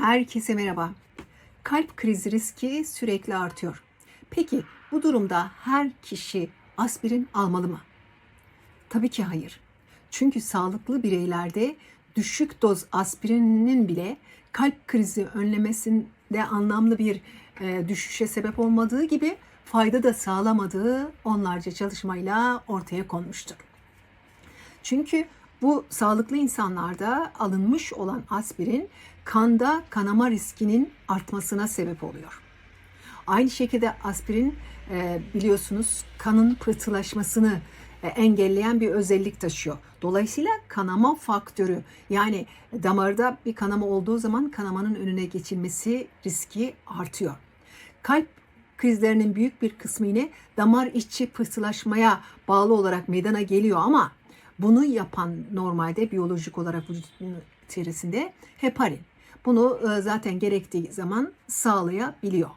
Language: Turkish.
Herkese merhaba. Kalp krizi riski sürekli artıyor. Peki bu durumda her kişi aspirin almalı mı? Tabii ki hayır. Çünkü sağlıklı bireylerde düşük doz aspirinin bile kalp krizi önlemesinde anlamlı bir e, düşüşe sebep olmadığı gibi fayda da sağlamadığı onlarca çalışmayla ortaya konmuştur. Çünkü bu sağlıklı insanlarda alınmış olan aspirin kanda kanama riskinin artmasına sebep oluyor. Aynı şekilde aspirin e, biliyorsunuz kanın pıhtılaşmasını e, engelleyen bir özellik taşıyor. Dolayısıyla kanama faktörü yani damarda bir kanama olduğu zaman kanamanın önüne geçilmesi riski artıyor. Kalp krizlerinin büyük bir kısmı yine damar içi pıhtılaşmaya bağlı olarak meydana geliyor ama bunu yapan normalde biyolojik olarak vücudun içerisinde heparin. Bunu e, zaten gerektiği zaman sağlayabiliyor.